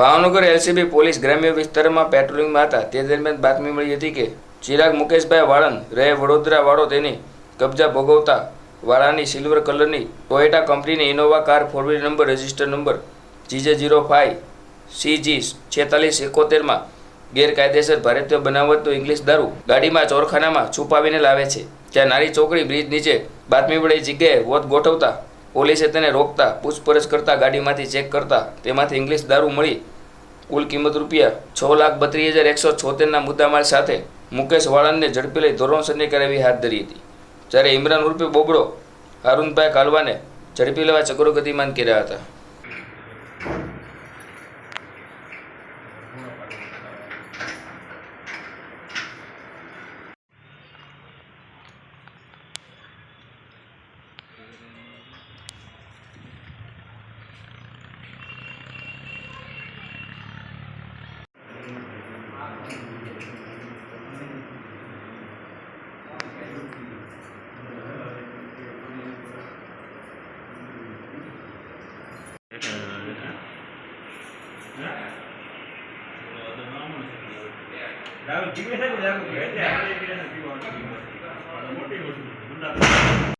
Bhavnagar LCB police ગ્રામ્ય વિસ્તારમાં પેટ્રોલિંગમાં હતા. તે દરમિયાન બાતમી મળી હતી કે, ચિરાગ મુકેશભાઈ વાળંદ રહે વડોદરા વાળો તેની કબજા ભોગવતા વાળાની સિલ્વર કલરની ટોયોટા કંપનીની Innova car four wheel number register number GJ zero five CG છેતાલીસ એકોતેરમાં ગેરકાયદેસર ભારતીય બનાવટનો ઇંગ્લિશ દારૂ ગાડીમાં ચોરખાનામાં છુપાવીને લાવે છે. ત્યાં નારી ચોકડી બ્રિજ નીચે બાતમી વળી જગ્યાએ વોત ગોઠવતા પોલીસે તેને રોકતા પૂછપરછ કરતા ગાડીમાંથી ચેક કરતા તેમાંથી ઇંગ્લિશ દારૂ મળી કુલ કિંમત રૂપિયા છ લાખ બત્રીસ હજાર એકસો છોતેરના મુદ્દામાલ સાથે મુકેશ વાળંદને ઝડપી લઈ ધોરણસરની કાર્યવાહી હાથ ધરી હતી. જ્યારે ઇમરાન ઉર્ફે બોબડો હારૂનભાઈ કાલવાને ઝડપી લેવા ચક્રો ગતિમાન કર્યા હતા દારૂ પીવે છે કે દારૂ પીવે છે? મોટી વસ્તુ.